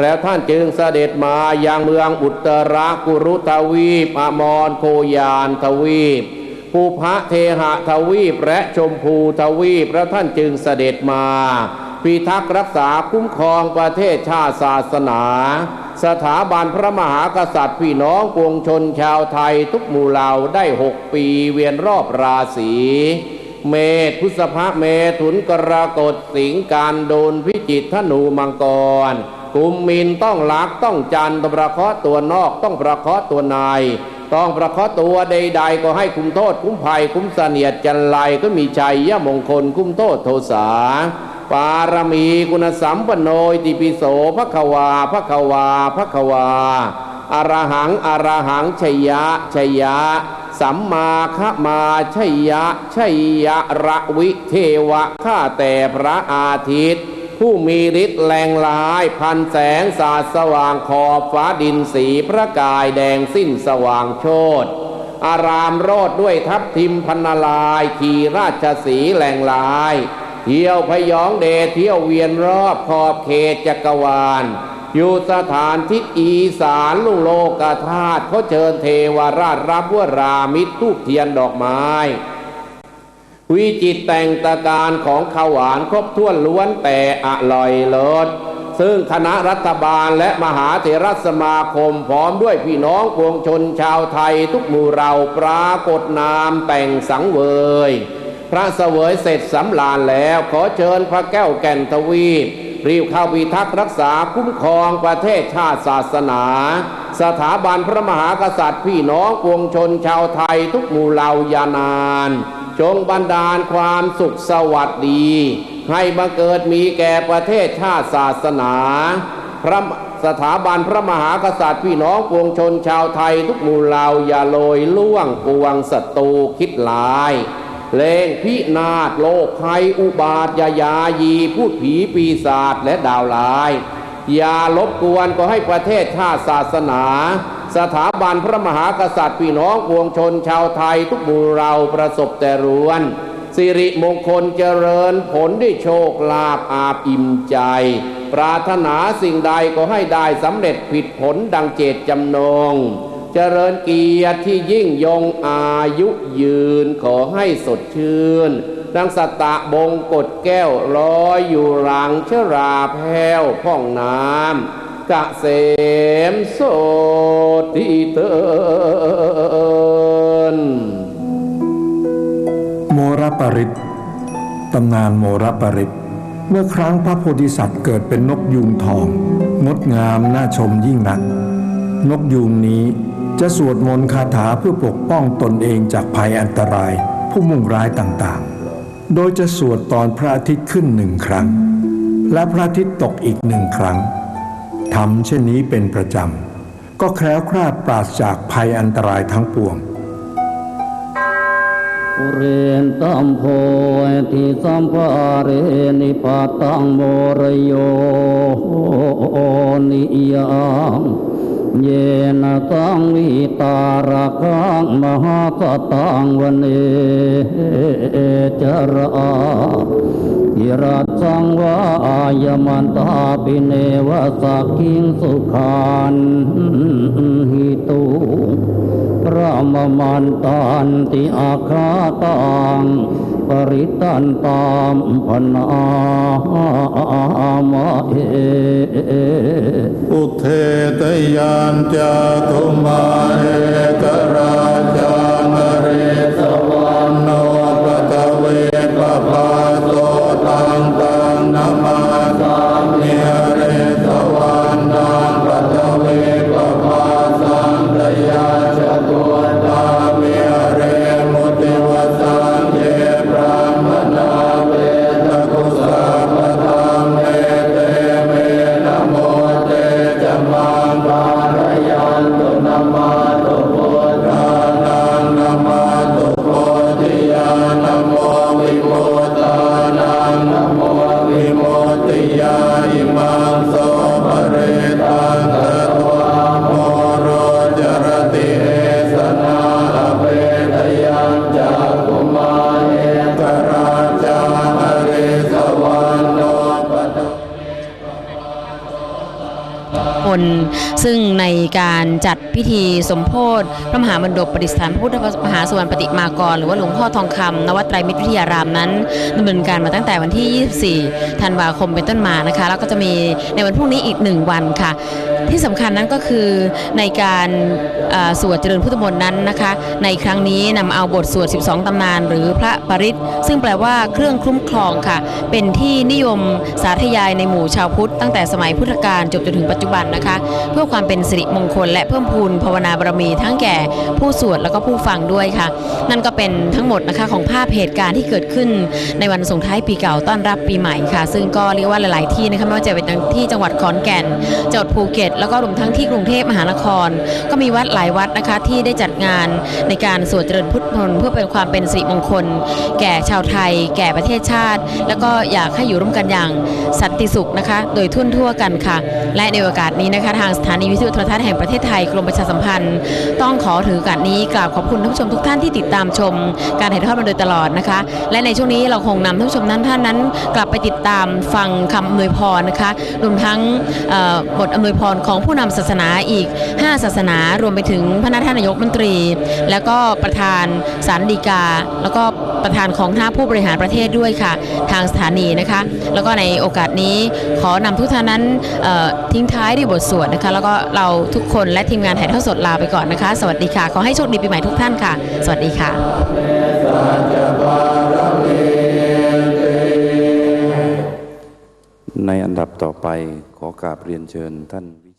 แล้วท่านจึงเสด็จมายังเมืองอุตรากุรุทวีปอมรโคยานทวีปภูพระเทหะทวีปและชมพูทวีปแล้วท่านจึงเสด็จมาพิทักษ์รักษาคุ้มครองประเทศชาติศาสนา สถาบันพระมหากษัตริย์พี่น้องปวงชนชาวไทยทุกหมู่เหล่าได้หกปีเวียนรอบราศีเมษพุทธภะเมถุนกรกฎสิงการโดนพิจิตรธนูมังกร กุมมินต้องลักต้องจันต้องประเคาะตัวนอกต้องประเคาะตัวในต้องประเคาะตัวใด ๆ ก็ให้คุ้มโทษ คุ้มภัยคุ้มเสนียดจันไรก็มีชัยยะมงคลคุ้มโทษโทสาปารมีคุณสัมปโนยติปิโสภควาภควาภควาอรหังอรหังชยะชยะ สัมมาคมาชยะชยะระวิเทวะข้าแต่พระอาทิตย์ ผู้มีฤทธิ์แรงลาย พันแสงสาดสว่างขอบฟ้าดินสีพระกายแดงสิ้นสว่างโชดอารามโรดด้วยทัพทิมพันลายขี่ราชสีแหลงลาย เที่ยวพยองเดเที่ยวเวียนรอบขอบเขตจักรวาล อยู่สถานทิศอีสานลุงโลกธาตุเขาเชิญเทวราชรับว่ารามิตรทูกเทียนดอกไม้ วิจิตแต่งตะการของข้าวหวานครบถ้วนล้วนแต่อร่อยเลิศซึ่งคณะรัฐบาลและมหาเถรสมาคมพร้อมด้วยพี่น้องปวงชนชาวไทยทุกหมู่เราปรากฏนามแต่งสังเวย พระเสวยเสร็จสำลานแล้วขอเชิญพระแก้วแก่นทวีปรีบเข้าพิทักษ์รักษาคุ้มครองประเทศชาติศาสนา สถาบันพระมหากษัตริย์พี่น้องปวงชนชาวไทยทุกหมู่เหล่ายานาน จงบันดาลความสุขสวัสดี ให้บังเกิดมีแก่ประเทศชาติศาสนา พระสถาบันพระมหากษัตริย์พี่น้องปวงชนชาวไทยทุกหมู่เหล่าอย่าโลยล่วงปวงศัตรูคิดลายเลงพินาศโลกภัยอุบาทยายายีพูดผีปีศาจและดาวร้าย อย่าลบกวนก็ให้ประเทศชาติศาสนา สถาบันพระมหากษัตริย์พี่น้องปวงชนชาวไทยทุกหมู่เราประสบแต่รวนสิริมงคลเจริญผลด้โชคลาภอาบอิ่มใจ ปรารถนาสิ่งใดก็ให้ได้สำเร็จผิดผลดังเจตจำนง เจริญเกียรติที่ยิ่งยงอายุยืนขอให้สดชื่นดังสตตะบงกดแก้วลอยอยู่หลังเชราแพ้วพ่องน้ำ กะเสมโสติเตินโมรปริตตำนานโมรปริตเมื่อครั้งพระโพธิสัตว์เกิดเป็นนกยูงทอง งดงามน่าชมยิ่งนัก นกยูงนี้จะสวดมนต์คาถาเพื่อปกป้องตนเองจากภัยอันตราย ผู้มุ่งร้ายต่างๆ โดยจะสวดตอนพระอาทิตย์ขึ้นหนึ่งครั้ง และพระอาทิตย์ตกอีกหนึ่งครั้ง ทำเช่นนี้เป็นประจำ ก็แคล้วคลาดปราศจากภัยอันตรายทั้งปวงปุเรนตัมโพธิสัมภาเรนิปาตังโมรโยนิยังเยนตังวิตารักังมหาสตังวันเนจราอิรัต สังวายมันตาปิเนวสักิงสุขันหิตุพระมมันตันติอาคาตังปริตันตามพนามาเออุเทตยานจาตุมา นซึ่งในการจัดพิธีสมโพธิพระมหามณฑปประดิษฐานพระพุทธมหาสุวรรณปฏิมากร หรือว่าหลวงพ่อทองคำนวัดไตรมิตรวิทยารามนั้นดำเนินการมาตั้งแต่วันที่ 24 ธันวาคมเป็นต้นมานะคะ แล้วก็จะมีในวันพรุ่งนี้อีกหนึ่งวันค่ะ ที่สำคัญนั้นก็คือในการสวดเจริญพุทธมนต์นั้นนะคะ ในครั้งนี้นำเอาบทสวด 12 ตำนาน หรือพระปริตซึ่งแปลว่าเครื่องคุ้มครองค่ะ เป็นที่นิยมสาธยายในหมู่ชาวพุทธตั้งแต่สมัยพุทธกาลจบจนถึงปัจจุบันนะคะ เพื่อความเป็นสิริมงคล และเพิ่มพูนภาวนาบารมีทั้งแก่ผู้สวดแล้วก็ผู้ฟังด้วยค่ะ นั่นก็เป็นทั้งหมดนะคะของภาพเหตุการณ์ที่เกิดขึ้นในวันส่งท้ายปีเก่าต้อนรับปีใหม่ค่ะ ซึ่งก็เรียกว่าหลาย ๆ ที่นะคะไม่ว่าจะเป็นที่จังหวัดขอนแก่นจังหวัดภูเก็ตแล้วก็รวมทั้งที่กรุงเทพมหานคร ก็มีวัดหลายวัดนะคะที่ได้จัดงานในการสวดเจริญพุทธมนต์เพื่อเป็นความเป็นสิริมงคล แก่ชาวไทย แก่ประเทศชาติ แล้วก็อยากให้อยู่ร่วมกันอย่างสันติสุขนะคะ โดยทุ่นทั่วกันค่ะ และในโอกาสนี้นะคะ ทางสถานีวิทยุโทรทัศน์แห่งประเทศไทยกรมประชาสัมพันธ์ ต้องขอถือโอกาสนี้กราบขอบคุณท่านผู้ชมทุกท่านที่ติดตามชม การถ่ายทอดมาโดยตลอดนะคะ และในช่วงนี้เราคงนำท่านผู้ชมนั้นท่านนั้น กลับไปติดตามฟังคำอำนวยพรนะคะรวมทั้งบทอำนวยพรของผู้นำศาสนาอีก 5 ศาสนารวมไปถึงพระนาท่านนายกมนตรี แล้วก็ประธานสารดีกา แล้วก็ประธานของท่าผู้บริหารประเทศด้วยค่ะ ทางสถานีนะคะ แล้วก็ในโอกาสนี้ขอนำทุกท่านนั้นทิ้งท้ายด้วยบทสวดนะคะ แล้วก็เราทุกคนและทีมงานถ่ายทอดสดลาไปก่อนนะคะ สวัสดีค่ะ ขอให้โชคดีปีใหม่ทุกท่านค่ะ สวัสดีค่ะในอันดับต่อไปขอกราบเรียนเชิญท่าน